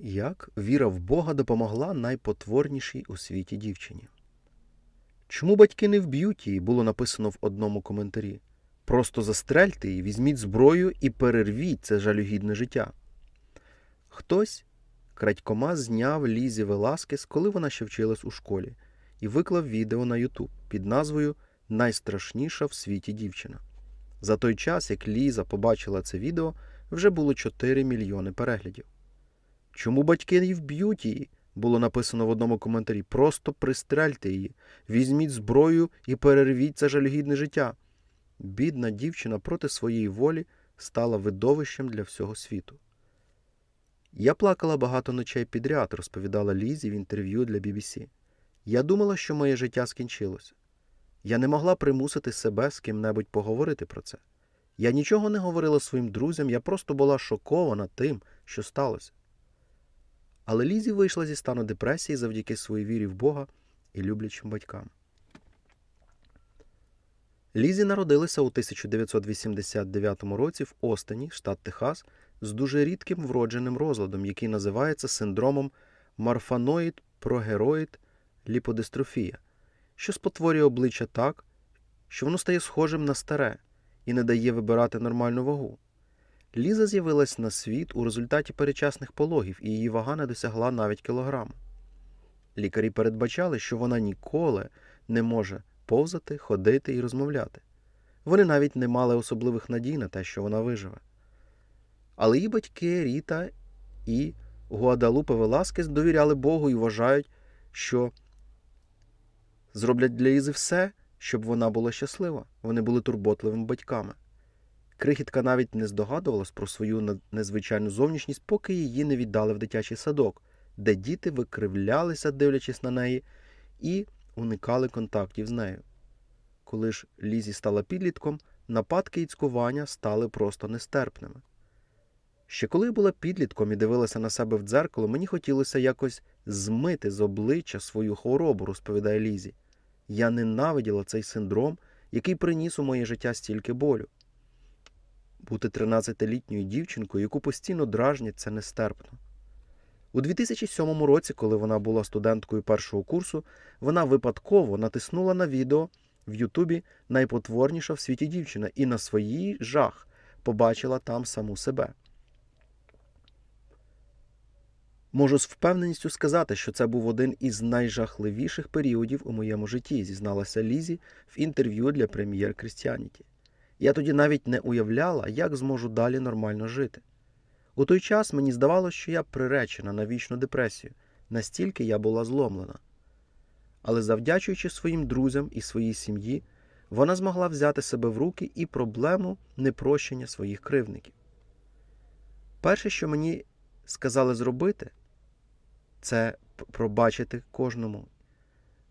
Як віра в Бога допомогла найпотворнішій у світі дівчині? Чому батьки не вб'ють її, було написано в одному коментарі. Просто застрельте її, візьміть зброю і перервіть це жалюгідне життя. Хтось крадькома зняв Лізі Веласкес, коли вона ще вчилась у школі, і виклав відео на Ютуб під назвою Найстрашніша в світі дівчина. За той час, як Ліза побачила це відео, вже було 4 мільйони переглядів. Чому батьки не вб'ють її? Було написано в одному коментарі. Просто пристрельте її, візьміть зброю і перервіть це жалюгідне життя. Бідна дівчина проти своєї волі стала видовищем для всього світу. Я плакала багато ночей підряд, розповідала Лізі в інтерв'ю для BBC. Я думала, що моє життя скінчилося. Я не могла примусити себе з ким-небудь поговорити про це. Я нічого не говорила своїм друзям, я просто була шокована тим, що сталося. Але Лізі вийшла зі стану депресії завдяки своїй вірі в Бога і люблячим батькам. Лізі народилася у 1989 році в Остені, штат Техас, з дуже рідким вродженим розладом, який називається синдромом марфаноїд прогероїд ліподистрофія, що спотворює обличчя так, що воно стає схожим на старе і не дає вибирати нормальну вагу. Ліза з'явилась на світ у результаті перечасних пологів, і її вага не досягла навіть кілограму. Лікарі передбачали, що вона ніколи не може повзати, ходити і розмовляти. Вони навіть не мали особливих надій на те, що вона виживе. Але її батьки Ріта і Гуадалупе Веласкес довіряли Богу і вважають, що зроблять для Лізи все, щоб вона була щаслива. Вони були турботливими батьками. Крихітка навіть не здогадувалась про свою незвичайну зовнішність, поки її не віддали в дитячий садок, де діти викривлялися, дивлячись на неї, і уникали контактів з нею. Коли ж Лізі стала підлітком, нападки і цькування стали просто нестерпними. Ще коли я була підлітком і дивилася на себе в дзеркало, мені хотілося якось змити з обличчя свою хворобу, розповідає Лізі. Я ненавиділа цей синдром, який приніс у моє життя стільки болю. Бути 13-літньою дівчинкою, яку постійно дражнять, це нестерпно. У 2007 році, коли вона була студенткою першого курсу, вона випадково натиснула на відео в Ютубі найпотворніша в світі дівчина і на свій жах побачила там саму себе. Можу з впевненістю сказати, що це був один із найжахливіших періодів у моєму житті, зізналася Лізі в інтерв'ю для прем'єр Крістіаніті. Я тоді навіть не уявляла, як зможу далі нормально жити. У той час мені здавалося, що я приречена на вічну депресію, настільки я була зломлена. Але завдячуючи своїм друзям і своїй сім'ї, вона змогла взяти себе в руки і проблему непрощення своїх кривників. Перше, що мені сказали зробити, це пробачити кожному.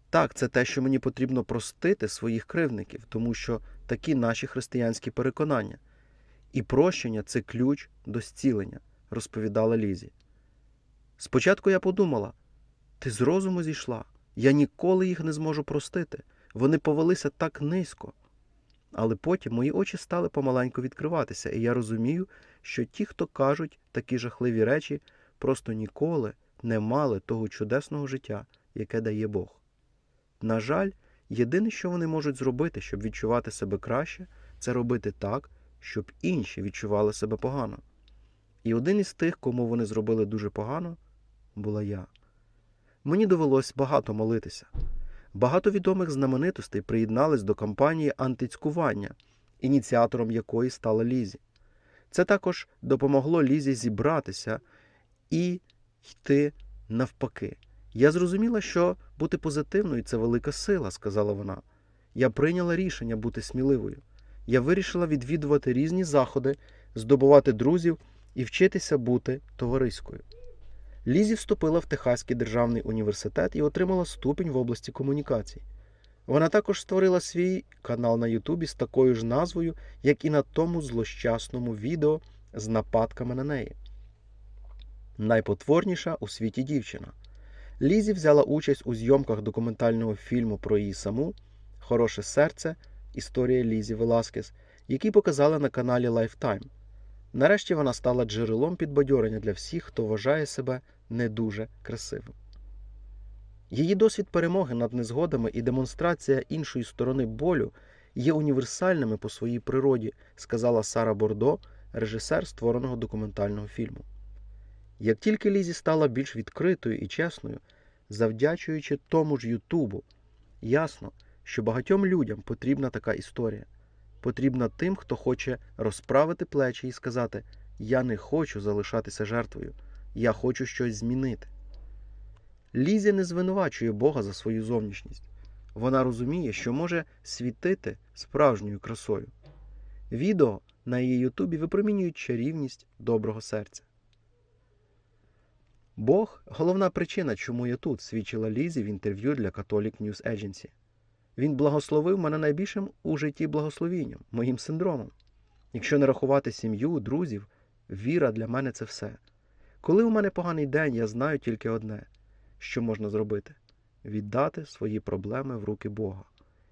Так, це те, що мені потрібно простити своїх кривників, тому що такі наші християнські переконання. І прощення це ключ до зцілення, розповідала Лізі. Спочатку я подумала: ти з розуму зійшла, я ніколи їх не зможу простити. Вони повелися так низько. Але потім мої очі стали помаленьку відкриватися, і я розумію, що ті, хто кажуть такі жахливі речі, просто ніколи не мали того чудесного життя, яке дає Бог. На жаль, єдине, що вони можуть зробити, щоб відчувати себе краще, це робити так, щоб інші відчували себе погано. І один із тих, кому вони зробили дуже погано, була я. Мені довелось багато молитися. Багато відомих знаменитостей приєднались до кампанії антицькування, ініціатором якої стала Лізі. Це також допомогло Лізі зібратися і йти навпаки. Я зрозуміла, що бути позитивною це велика сила, сказала вона. Я прийняла рішення бути сміливою. Я вирішила відвідувати різні заходи, здобувати друзів і вчитися бути товариською. Лізі вступила в Техаський державний університет і отримала ступінь в області комунікацій. Вона також створила свій канал на Ютубі з такою ж назвою, як і на тому злощасному відео з нападками на неї. Найпотворніша у світі дівчина. Лізі взяла участь у зйомках документального фільму про її саму Хороше серце. Історія Лізі Веласкес, які показали на каналі Lifetime. Нарешті вона стала джерелом підбадьорення для всіх, хто вважає себе не дуже красивим. Її досвід перемоги над незгодами і демонстрація іншої сторони болю є універсальними по своїй природі, сказала Сара Бордо, режисер створеного документального фільму. Як тільки Лізі стала більш відкритою і чесною, завдячуючи тому ж Ютубу, ясно, що багатьом людям потрібна така історія. Потрібна тим, хто хоче розправити плечі і сказати: Я не хочу залишатися жертвою, я хочу щось змінити. Лізі не звинувачує Бога за свою зовнішність. Вона розуміє, що може світити справжньою красою. Відео на її Ютубі випромінюють чарівність доброго серця. Бог головна причина, чому я тут, свідчила Лізі в інтерв'ю для Catholic News Agency. Він благословив мене найбільшим у житті благословінням, моїм синдромом. Якщо не рахувати сім'ю, друзів, віра для мене це все. Коли у мене поганий день, я знаю тільки одне, що можна зробити віддати свої проблеми в руки Бога.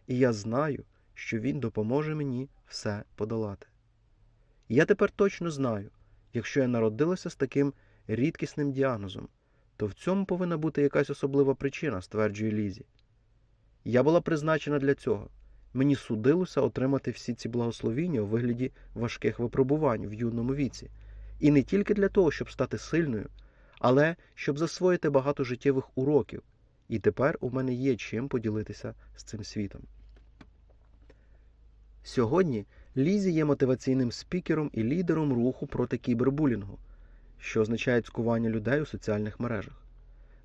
І я знаю, що Він допоможе мені все подолати. Я тепер точно знаю, якщо я народилася з таким рідкісним діагнозом, то в цьому повинна бути якась особлива причина, стверджує Лізі. Я була призначена для цього. Мені судилося отримати всі ці благословіння у вигляді важких випробувань в юному віці. І не тільки для того, щоб стати сильною, але щоб засвоїти багато життєвих уроків. І тепер у мене є чим поділитися з цим світом. Сьогодні Лізі є мотиваційним спікером і лідером руху проти кібербулінгу, що означає цькування людей у соціальних мережах.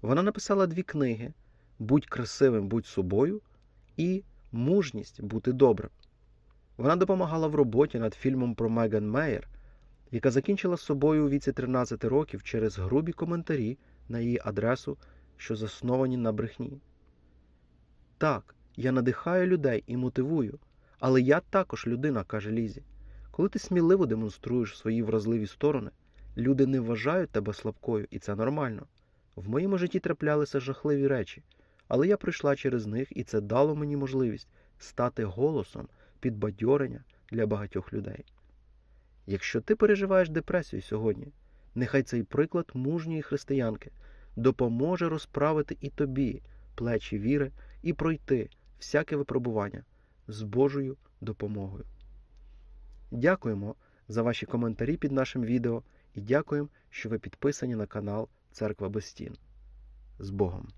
Вона написала дві книги Будь красивим, будь собою і Мужність бути добрим. Вона допомагала в роботі над фільмом про Меган Мейер, яка закінчила з собою у віці 13 років через грубі коментарі на її адресу, що засновані на брехні. Так, я надихаю людей і мотивую, але я також людина, каже Лізі. Коли ти сміливо демонструєш свої вразливі сторони, люди не вважають тебе слабкою, і це нормально. В моєму житті траплялися жахливі речі, але я пройшла через них, і це дало мені можливість стати голосом підбадьорення для багатьох людей. Якщо ти переживаєш депресію сьогодні, нехай цей приклад мужньої християнки допоможе розправити і тобі плечі віри і пройти всяке випробування з Божою допомогою. Дякуємо за ваші коментарі під нашим відео і дякуємо, що ви підписані на канал Церква без стін. З Богом!